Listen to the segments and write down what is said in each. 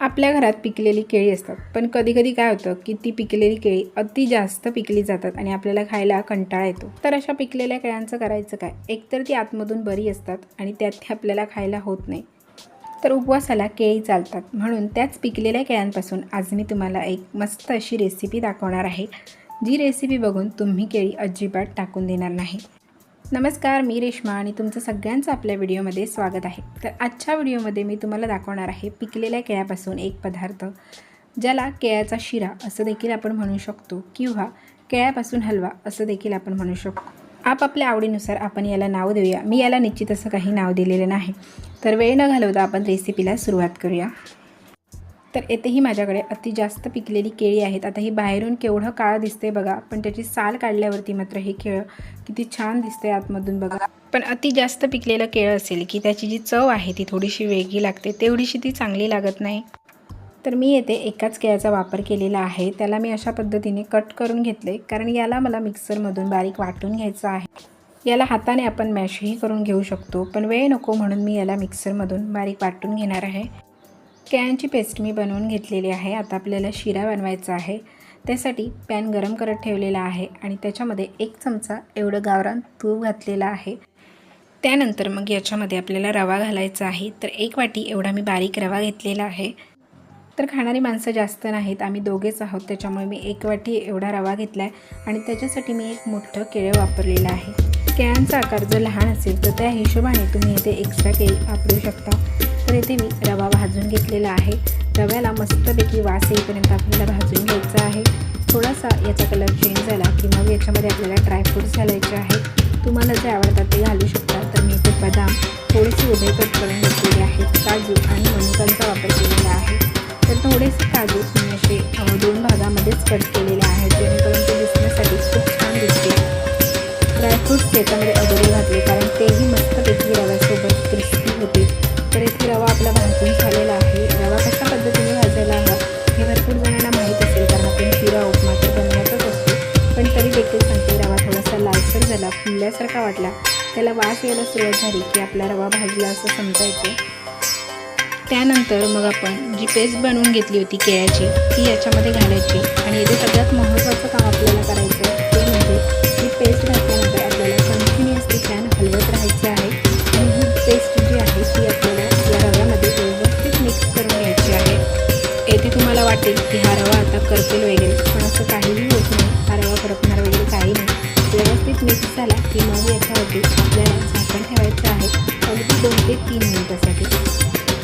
आपल्या घरात पिकलेली केळी असतात. पण कधीकधी काय होतं की ती पिकलेली केळी अति जास्त पिकली जातात आणि आपल्याला खायला कंटाळा येतो. तर अशा पिकलेल्या केळ्यांचं करायचं काय? एकतर ती आतमधून बरी असतात आणि त्यात ते आपल्याला खायला होत नाही. तर उपवासाला केळी चालतात. म्हणून त्याच पिकलेल्या केळ्यांपासून आज मी तुम्हाला एक मस्त अशी रेसिपी दाखवणार आहे. जी रेसिपी बघून तुम्ही केळी अजिबात टाकून देणार नाही. नमस्कार मी रेश्मा आणि तुमचं सगळ्यांचं आपल्या व्हिडिओमध्ये स्वागत आहे. तर आजच्या व्हिडिओमध्ये मी तुम्हाला दाखवणार आहे पिकलेल्या केळ्यापासून एक पदार्थ ज्याला केळ्याचा शिरा असं देखील आपण म्हणू शकतो किंवा केळ्यापासून हलवा असं देखील आपण म्हणू शकतो. आपापल्या आवडीनुसार आपण याला नाव देऊया. मी याला निश्चित असं काही नाव दिलेलं नाही. तर वेळ न घालवता आपण रेसिपीला सुरुवात करूया. तर येथेही माझ्याकडे अति जास्त पिकलेली केळी आहेत. आता ही बाहेरून केवढं काळं दिसते बघा. पण त्याची साल काढल्यावरती मात्र हे केळं किती छान दिसते आतमधून बघा. पण अति जास्त पिकलेलं केळं असेल की त्याची जी चव आहे ती थोडीशी वेगळी लागते. तेवढीशी ती चांगली लागत नाही. तर मी येथे एकाच केळ्याचा वापर केलेला आहे. त्याला मी अशा पद्धतीने कट करून घेतले कारण याला मला मिक्सरमधून बारीक वाटून घ्यायचं आहे. याला हाताने आपण मॅशही करून घेऊ शकतो. पण वेळ नको म्हणून मी याला मिक्सरमधून बारीक वाटून घेणार आहे. केळ्यांची पेस्ट मी बनवून घेतलेली आहे. आता आपल्याला शिरा बनवायचा आहे. त्यासाठी पॅन गरम करत ठेवलेला आहे आणि त्याच्यामध्ये एक चमचा एवढं गावरान तूप घातलेला आहे. त्यानंतर मग याच्यामध्ये आपल्याला रवा घालायचा आहे. तर एक वाटी एवढा मी बारीक रवा घेतलेला आहे. तर खाणारी माणसं जास्त नाहीत. आम्ही दोघेच आहोत. त्याच्यामुळे मी एक वाटी एवढा रवा घेतला आहे आणि त्याच्यासाठी मी एक मोठं केळं वापरलेलं आहे. केळ्यांचा आकार जर लहान असेल तर त्या हिशोबाने तुम्ही इथे एक्स्ट्रा केळी वापरू शकता. तर इथे मी रवा भाजून घेतलेला आहे. रव्याला मस्तपैकी वास येईपर्यंत आपल्याला भाजून घ्यायचा आहे. थोडासा याचा कलर चेंज झाला की मग याच्यामध्ये आपल्याला ड्रायफ्रूट्स घालायचे आहेत. तुम्हाला जे आवडतात ते घालू शकता. तर मी इथे बदाम थोडेसे उभे कट करून घेतलेले आहेत. काजू आणि मनुकांचा वापर केलेला आहे. तर थोडेसे काजू मी असे दोन भागामध्येच कट केलेले आहेत. जेणेकरून ते दिसण्यासाठी खूप छान दिसते ड्रायफ्रूट्स त्याच्यामध्ये अगोदर घातले कारण तेही मस्तपैकी रव्यासोबत क्रिस्पी होते तर इथे रवा आपला भाजून झालेला आहे. रवा कशा पद्धतीने भाजायला हवा हे भरपूर जणांना माहीत असेल कारण आपण शिरा उपमा तर बनवायचाच असतो. पण तरी देखील सांगते रवा थोडासा लालसर झाला फुलल्यासारखा वाटला. त्याला वास यायला सुरुवात झाली की आपला रवा भाजला असं समजायचं त्यानंतर मग आपण जी पेस्ट बनवून घेतली होती केळ्याची ती याच्यामध्ये घालायची. आणि इथे सगळ्यात महत्त्वाचं काम आपल्याला करायचं मिक्स झाला की मग याच्यावरती आपल्याला झाकण ठेवायचं आहे. अगदी दोन ते तीन मिनिटासाठी.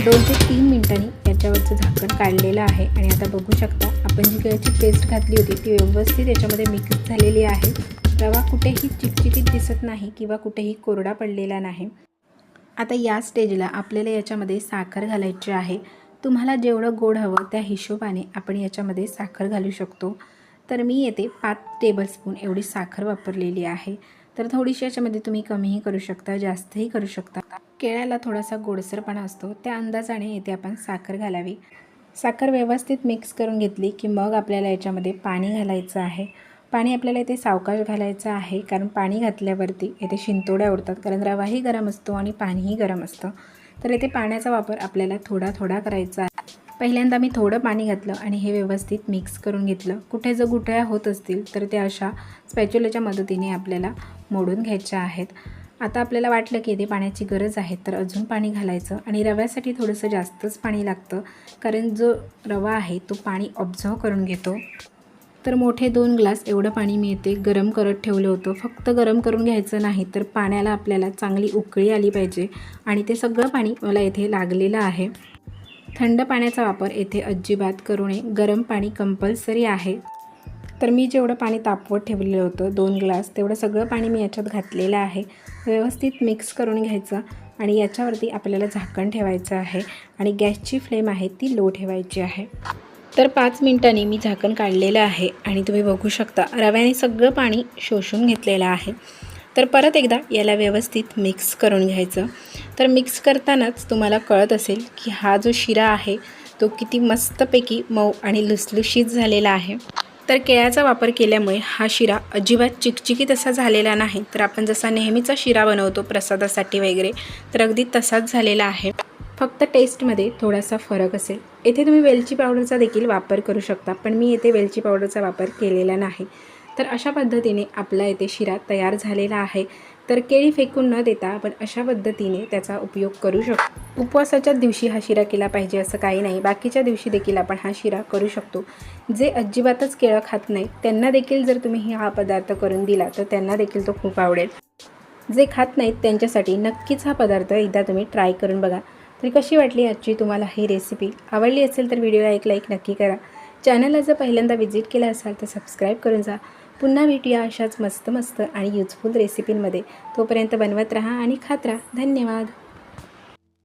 दोन ते तीन मिनटांनी याच्यावरचं झाकण काढलेलं आहे. आणि आता बघू शकता आपण जी केळची पेस्ट घातली होती ती व्यवस्थित याच्यामध्ये मिक्स झालेली आहे. रवा कुठेही चिकचिकीत दिसत नाही किंवा कुठेही कोरडा पडलेला नाही. आता या स्टेजला आपल्याला याच्यामध्ये साखर घालायची आहे. तुम्हाला जेवढं गोड हवं त्या हिशोबाने आपण याच्यामध्ये साखर घालू शकतो. तर मी येते पाच टेबलस्पून एवढी साखर वापरलेली आहे. तर थोडीशी याच्यामध्ये तुम्ही कमीही करू शकता जास्तही करू शकता. केळ्याला थोडासा गोडसरपणा असतो त्या अंदाजाने येथे आपण साखर घालावी. साखर व्यवस्थित मिक्स करून घेतली की मग आपल्याला याच्यामध्ये पाणी घालायचं आहे. पाणी आपल्याला इथे सावकाश घालायचं आहे कारण पाणी घातल्यावरती येथे शिंतोड्या उडतात कारण रवाही गरम असतो आणि पाणीही गरम असतं. तर येथे पाण्याचा वापर आपल्याला थोडा थोडा करायचा आहे. पहिल्यांदा मी थोडं पाणी घातलं आणि हे व्यवस्थित मिक्स करून घेतलं. कुठे जर गुठळ्या होत असतील तर त्या अशा स्पॅच्युलाच्या मदतीने आपल्याला मोडून घ्यायच्या आहेत. आता आपल्याला वाटलं की इथे पाण्याची गरज आहे तर अजून पाणी घालायचं आणि रव्यासाठी थोडंसं जास्तच पाणी लागतं कारण जो रवा आहे तो पाणी ऑब्झर्व करून घेतो. तर मोठे दोन ग्लास एवढं पाणी मी येते गरम करत ठेवलं होतं. फक्त गरम करून घ्यायचं नाही तर पाण्याला आपल्याला चांगली उकळी आली पाहिजे आणि ते सगळं पाणी मला येथे लागलेलं आहे. थंड पाण्याचा वापर येथे अजिबात करू नये. गरम पाणी कंपल्सरी आहे. तर मी जेवढं पाणी तापवत ठेवलेलं होतं दोन ग्लास तेवढं सगळं पाणी मी याच्यात घातलेलं आहे. व्यवस्थित मिक्स करून घ्यायचं आणि याच्यावरती आपल्याला झाकण ठेवायचं आहे आणि गॅसची फ्लेम आहे ती लो ठेवायची आहे. तर पाच मिनिटांनी मी झाकण काढलेलं आहे आणि तुम्ही बघू शकता रव्याने सगळं पाणी शोषून घेतलेलं आहे. तर परत एकदा याला व्यवस्थित मिक्स करून घ्यायचं. तर मिक्स करतानाच तुम्हाला कळत असेल की हा जो शिरा आहे तो किती मस्तपैकी मऊ आणि लुसलुशीत झालेला आहे. तर केळ्याचा वापर केल्यामुळे हा शिरा अजिबात चिकचिकीत असा झालेला नाही. तर आपण जसा नेहमीचा शिरा बनवतो प्रसादासाठी वगैरे तर अगदी तसाच झालेला आहे. फक्त टेस्टमध्ये थोडासा फरक असेल. येथे तुम्ही वेलची पावडरचा देखील वापर करू शकता पण मी येथे वेलची पावडरचा वापर केलेला नाही. तर अशा पद्धतीने आपला येथे शिरा तयार झालेला आहे. तर केळी फेकून न देता आपण अशा पद्धतीने त्याचा उपयोग करू शकतो. उपवासाच्याच दिवशी हा शिरा केला पाहिजे असं काही नाही. बाकीच्या दिवशी देखील आपण हा शिरा करू शकतो. जे अजिबातच केळं खात नाही त्यांना देखील जर तुम्ही हा पदार्थ करून दिला तर त्यांना देखील तो खूप आवडेल. जे खात नाहीत त्यांच्यासाठी नक्कीच हा पदार्थ एकदा तुम्ही ट्राय करून बघा. तरी कशी वाटली आजची तुम्हाला ही रेसिपी? आवडली असेल तर व्हिडिओला एक लाईक नक्की करा. चॅनलला जर पहिल्यांदा व्हिजिट केलं असाल तर सबस्क्राईब करून जा. पुन्हा भेटूया अशाच मस्त मस्त आणि युजफुल रेसिपींमध्ये तोपर्यंत बनवत राहा आणि खात राहा. धन्यवाद.